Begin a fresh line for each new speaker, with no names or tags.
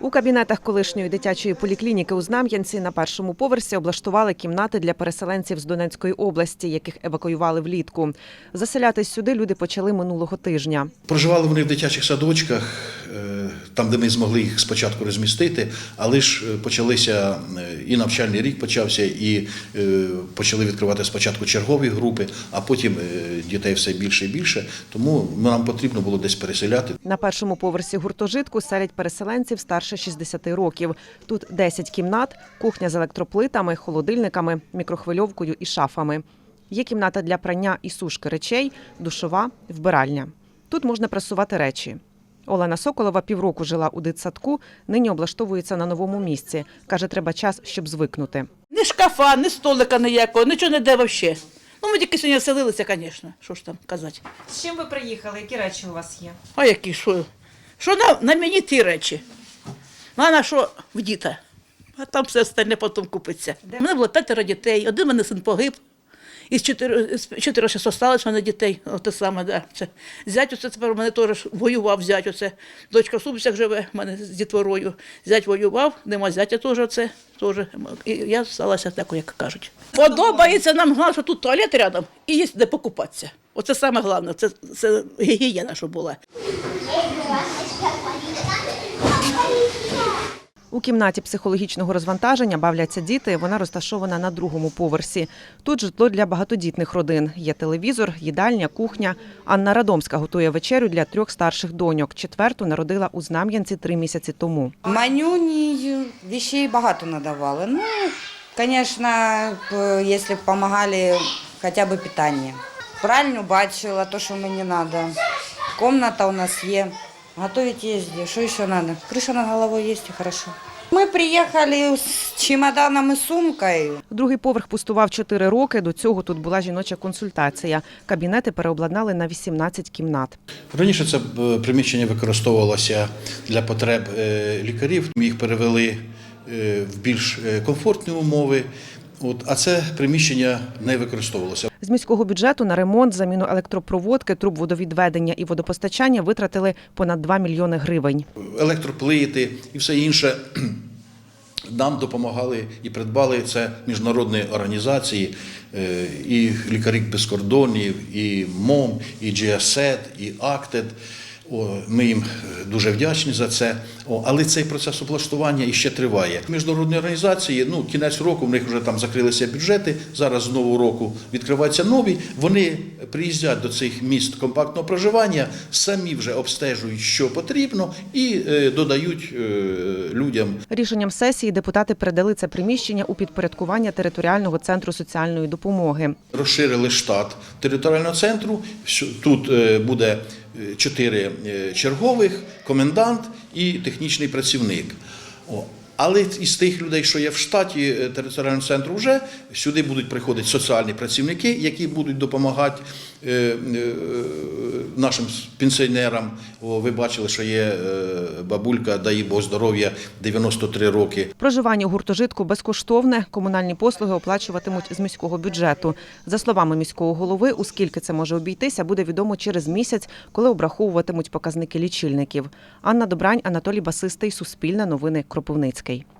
У кабінетах колишньої дитячої поліклініки у Знам'янці на першому поверсі облаштували кімнати для переселенців з Донецької області, яких евакуювали влітку. Заселятись сюди люди почали минулого тижня.
Проживали вони в дитячих садочках, там, де ми змогли їх спочатку розмістити, але ж е, почалися е, і навчальний рік почався, і е, почали відкривати спочатку чергові групи, а потім дітей все більше і більше. Тому нам потрібно було десь переселяти.
На першому поверсі гуртожитку селять переселенців старше 60 років. Тут 10 кімнат, кухня з електроплитами, холодильниками, мікрохвильовкою і шафами. Є кімната для прання і сушки речей, душова, вбиральня. Тут можна прасувати речі. Олена Соколова півроку жила у дитсадку, нині облаштовується на новому місці. Каже, треба час, щоб звикнути.
Ні шкафа, ні столика ніякого, нічого не де взагалі. Ну, ми тільки сьогодні вселилися, звісно. Що ж там казати.
З чим ви приїхали? Які речі у вас є?
А які, що? Що на, на мені ті речі? Ну, на що в діта? А там все остальне потім купиться. У мене було п'ятеро дітей, один мене син погиб. Чотири, з чотири ще осталось в мене дітей. Оте саме, да. Це. Зять оце тепер у мене теж воював зять оце. Дочка в Субцях живе, в мене з дітворою. Зять воював, нема зятя теж оце. Теж. І я сталася такою, як кажуть. Подобається нам, головне, що тут туалет рядом і є де покупатися. Оце саме головне, це, це гігієна, що була.
У кімнаті психологічного розвантаження бавляться діти. Вона розташована на другому поверсі. Тут житло для багатодітних родин. Є телевізор, їдальня, кухня. Анна Радомська готує вечерю для трьох старших доньок. Четверту народила у Знам'янці три місяці тому.
Манюні вещей багато надавали. Ну, звісно, якщо б допомагали хоча б питання. Пральню бачила, то, що мені треба. Комната у нас є. Готовить їздити. Що ще треба? Криша над головою є, і хорошо. Ми приїхали з чемоданом і сумкою.
Другий поверх пустував чотири роки. До цього тут була жіноча консультація. Кабінети переобладнали на 18 кімнат.
Раніше це е, приміщення використовувалося для потреб е, лікарів. Ми їх перевели е, в більш комфортні умови. От, а це приміщення не використовувалося.
З міського бюджету на ремонт, заміну електропроводки, труб водовідведення і водопостачання витратили понад 2 мільйони гривень.
електроплити і все інше. Нам допомагали і придбали це міжнародні організації, е, і лікарі без кордонів, і МОМ, і GSED, і АКТЕД. О, Ми їм е, дуже вдячні за це. О, але цей процес облаштування іще триває. Міжнародні організації, ну кінець року в них вже там закрилися бюджети. Зараз з нового року відкриваються нові. Вони приїздять до цих міст компактного проживання, самі вже обстежують, що потрібно, і е, додають е, людям
Рішенням сесії депутати передали це приміщення у підпорядкування територіального центру соціальної допомоги.
розширили штат територіального центру. Тут буде чотири чергових, комендант і технічний працівник. Але із тих людей, що є в штаті е, територіального центру, вже сюди будуть приходити соціальні працівники, які будуть допомагати е, е, нашим пенсіонерам. О, ви бачили, що є бабулька, дай Бог здоров'я, 93 роки.
Проживання у гуртожитку безкоштовне. Комунальні послуги оплачуватимуть з міського бюджету. За словами міського голови, у скільки це може обійтися, буде відомо через місяць, коли обраховуватимуть показники лічильників. Анна Добрань, Анатолій Басистий, Суспільне новини, Кропивницький.